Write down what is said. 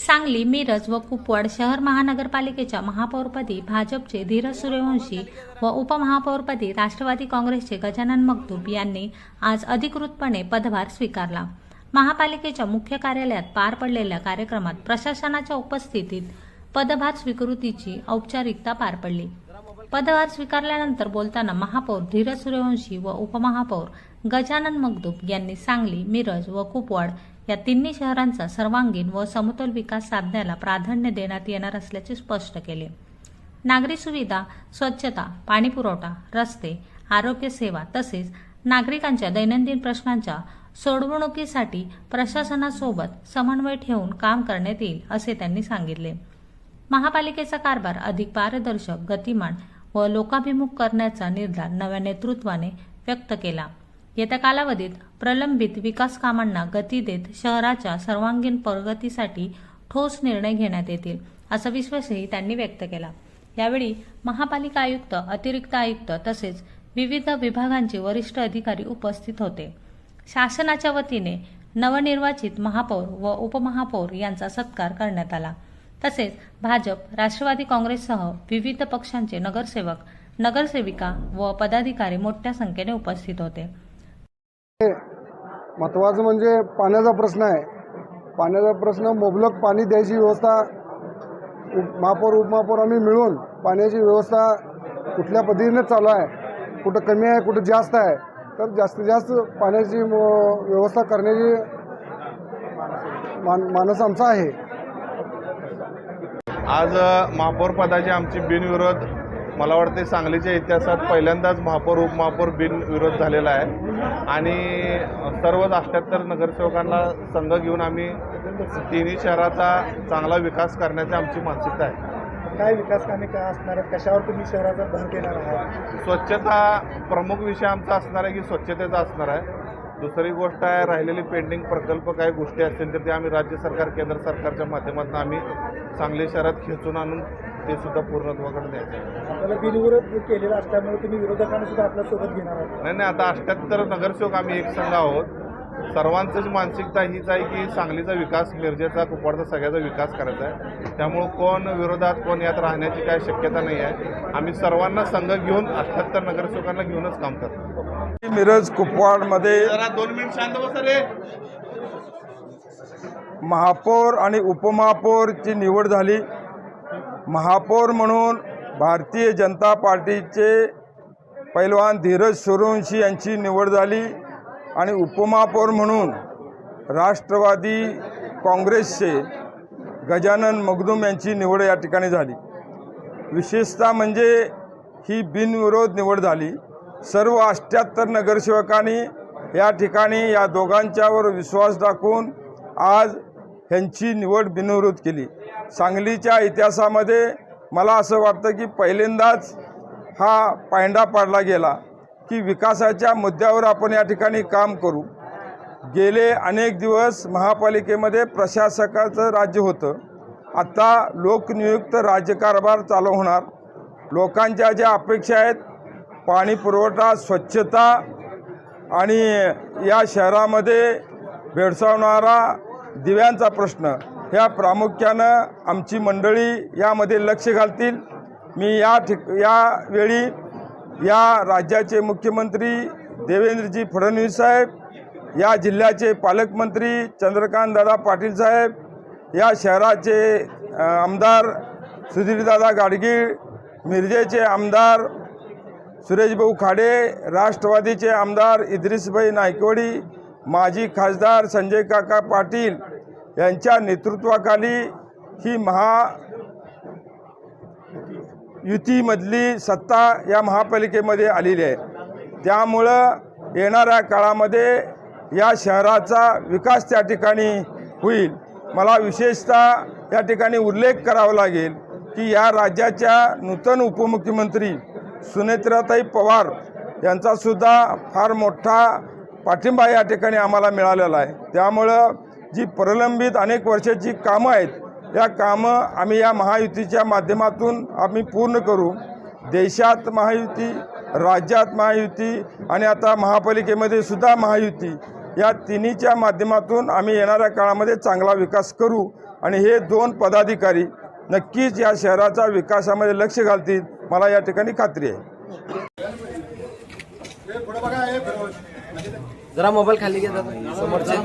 सांगली मिरज व कुपवाड शहर महानगरपालिकेच्या महापौरपदी भाजपचे धीरज सूर्यवंशी व उपमहापौरपदी राष्ट्रवादी काँग्रेसचे गजानन मगदूम यांनी आज अधिकृतपणे पदभार स्वीकारला. महापालिकेच्या मुख्य कार्यालयात पार पडलेल्या कार्यक्रमात प्रशासनाच्या उपस्थितीत पदभार स्वीकृतीची औपचारिकता पार पडली. पदभार स्वीकारल्यानंतर बोलताना महापौर धीरज सूर्यवंशी व उपमहापौर गजानन मगदूब यांनी सांगली मिरज व कुपवाड या तिन्ही शहरांचा सर्वांगीण व समतोल विकास साधण्याला प्राधान्य देण्यात येणार असल्याचे स्पष्ट केले. नागरी सुविधा स्वच्छता पाणीपुरवठा रस्ते आरोग्य सेवा तसेच नागरिकांच्या दैनंदिन प्रश्नांच्या सोडवणुकीसाठी प्रशासनासोबत समन्वय ठेवून काम करण्यात येईल असे त्यांनी सांगितले. महापालिकेचा कारभार अधिक पारदर्शक गतिमान व लोकाभिमुख करण्याचा निर्धार नव्या नेतृत्वाने व्यक्त केला. येत्या कालावधीत प्रलंबित विकास कामांना गती देत शहराच्या सर्वांगीण प्रगतीसाठी ठोस निर्णय घेण्यात येतील असा विश्वासही त्यांनी व्यक्त केला. यावेळी महापालिका आयुक्त अतिरिक्त आयुक्त तसेच विविध विभागांचे वरिष्ठ अधिकारी उपस्थित होते. शासनाच्या वतीने नवनिर्वाचित महापौर व उपमहापौर यांचा सत्कार करण्यात आला. तसेच भाजप राष्ट्रवादी काँग्रेससह विविध पक्षांचे नगरसेवक नगरसेविका व पदाधिकारी मोठ्या संख्येने उपस्थित होते. महत्त्वाचं म्हणजे पाण्याचा प्रश्न आहे. पाण्याचा प्रश्न मुबलक पाणी द्यायची व्यवस्था महापौर उपमहापौर आम्ही मिळून पाण्याची व्यवस्था कुठल्या पद्धतीने चालू आहे कुठं कमी आहे कुठं जास्त आहे तर जास्तीत जास्त पाण्याची व्यवस्था करण्याची मान मानस आमचा आहे. आज महापौरपदाची महापौर पदाची आमची बिनविरोध मला वाटते सांगलीच्या इतिहासात पहिल्यांदाच महापौर उपमहापौर बिनविरोध झालेला आहे. आणि सर्व अठ्ठ्याहत्तर नगरसेवकांना संघ घेऊन आम्ही तिन्ही शहराचा चांगला विकास करण्याची आमची मानसिकता आहे. काय विकास कामे काय असणार आहेत? कशावर तुम्ही शहराचा भर देणार आहात? स्वच्छता प्रमुख विषय आमचा असणार आहे की स्वच्छतेचा असणार आहे. दुसरी गोष्ट आहे राहिलेली पेंडिंग प्रकल्प काही गोष्टी असतील तर ते आम्ही राज्य सरकार केंद्र सरकारच्या माध्यमातून आम्ही सांगली शहरात खेचून आणून ते सुद्धा पूर्णत्वाकडे न्यायचं आहे. आपल्याला बिनविरोध केलेला असल्यामुळे तुम्ही विरोधकांना सुद्धा आपल्यासोबत घेणार आहात. नाही नाही आता अठ्ठ्याहत्तर नगरसेवक आम्ही एक संघ आहोत. सर्वांचीच मानसिकता हीच आहे की सांगलीचा विकास मिरजेचा कुपवाडचा सगळ्याचा विकास करायचा आहे. त्यामुळं कोण विरोधात कोण यात राहण्याची काय शक्यता नाही आहे. आम्ही सर्वांना संघ घेऊन अठ्ठ्याहत्तर नगरसेवकांना घेऊनच काम करतो. मिरज कुपवाडमध्ये जरा दोन मिनिट शांत बसा रे. महापौर आणि उपमहापौरची निवड झाली. महापौर म्हणून भारतीय जनता पार्टीचे पैलवान धीरज सूर्यवंशी यांची निवड झाली आणि उपमहापौर म्हणून राष्ट्रवादी काँग्रेसचे गजानन मगदूम यांची निवड या ठिकाणी झाली. विशेषतः म्हणजे ही बिनविरोध निवड झाली. सर्व अष्ट्याहत्तर नगरसेवकांनी या ठिकाणी या दोघांच्यावर विश्वास दाखवून आज ह्यांची निवड बिनविरोध केली. सांगलीच्या इतिहासामध्ये मला असं वाटतं की पहिल्यांदाच हा पायंडा पाडला गेला की विकासाच्या मुद्द्यावर आपण या ठिकाणी काम करू. गेले अनेक दिवस महापालिकेमध्ये प्रशासकाचं राज्य होतं. आता लोकनियुक्त राज्यकारभार चालू होणार. लोकांच्या ज्या अपेक्षा आहेत पाणी पुरवठा स्वच्छता आणि या शहरामध्ये भेडसावणारा दिव्यांचा प्रश्न. ह्या प्रामुख्यानं आमची मंडळी यामध्ये लक्ष घालतील. मी या ठिक यावेळी या राज्याचे मुख्यमंत्री देवेंद्रजी फडणवीस साहेब या जिल्ह्याचे पालकमंत्री चंद्रकांतदादा पाटील साहेब या शहराचे आमदार सुधीरदादा गाडगीळ मिरजेचे आमदार सुरेशभाऊ खाडे राष्ट्रवादीचे आमदार इद्रिसभाई नायकवडी माजी खासदार संजय काका पाटील यांच्या नेतृत्वाखाली ही महा युतीमधली सत्ता या महापालिकेमध्ये आलेली आहे. त्यामुळं येणाऱ्या काळामध्ये या शहराचा विकास त्या ठिकाणी होईल. मला विशेषतः या ठिकाणी उल्लेख करावा लागेल की या राज्याच्या नूतन उपमुख्यमंत्री सुनेत्राताई पवार यांचासुद्धा फार मोठा पाठिंबा या ठिकाणी आम्हाला मिळालेला आहे. त्यामुळं जी प्रलंबित अनेक वर्षाची कामं आहेत या कामं आम्ही या महायुतीच्या माध्यमातून आम्ही पूर्ण करू. देशात महायुती राज्यात महायुती आणि आता महापालिकेमध्ये सुद्धा महायुती या तिन्हीच्या माध्यमातून आम्ही येणाऱ्या काळामध्ये चांगला विकास करू आणि हे दोन पदाधिकारी नक्कीच या शहराचा विकासामध्ये लक्ष घालतील मला या ठिकाणी खात्री आहे. जरा मोबाईल खाली घे समोरच्या